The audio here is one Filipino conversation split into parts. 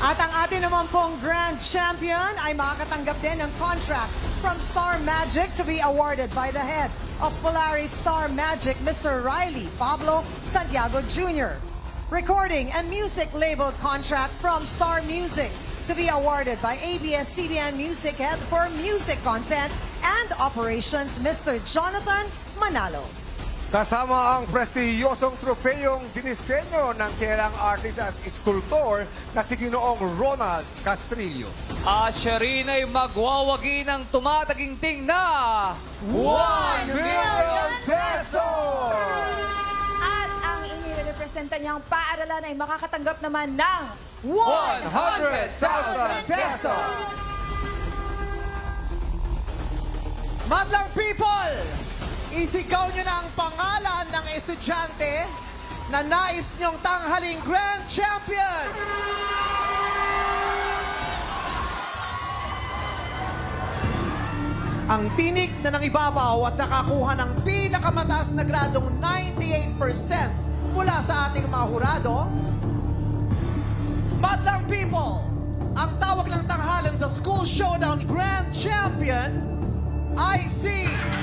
At ang atin naman pong grand champion ay makakatanggap din ng contract from Star Magic to be awarded by the head of Polaris Star Magic, Mr. Riley Pablo Santiago Jr. Recording and music label contract from Star Music to be awarded by ABS-CBN Music Head for Music Content and Operations, Mr. Jonathan Manalo. Kasama ang prestiyosong tropeyong dinisenyo ng kilalang artist at sculptor na si Ginoong Ronald Castrillo. At siya rin ay magwawagi ng tumataginting na 1 million pesos! At ang inirepresenta niyang paaralan ay makakatanggap naman ng 100,000 pesos! Madlang people, isigaw nyo na ang pangalan ng estudyante na nais nyong tanghaling Grand Champion. Ang tinik na nang ibabaw at nakakuha ng pinakamataas na gradong 98% mula sa ating mga hurado. Madlang people, ang tawag ng tanghalan The School Showdown Grand Champion I see.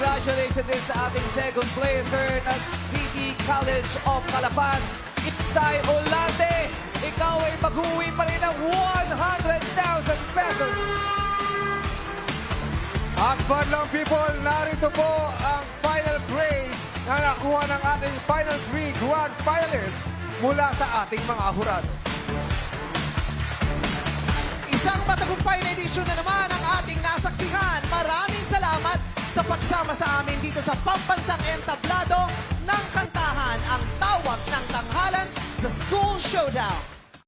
Congratulations din sa ating second placer na City College of Calapan, Ipsay Olante. Ikaw ay mag-uwi pa rin ng 100,000 pesos. At Badlang people, narito po ang final grade na nakuha ng ating final three grand finalists mula sa ating mga hurado. Isang matagumpay na edisyon na naman ang ating nasaksihan. Maraming salamat sa pagsama sa amin dito sa Pambansang Entablado ng Kantahan, ang tawag ng tanghalan, The School Showdown.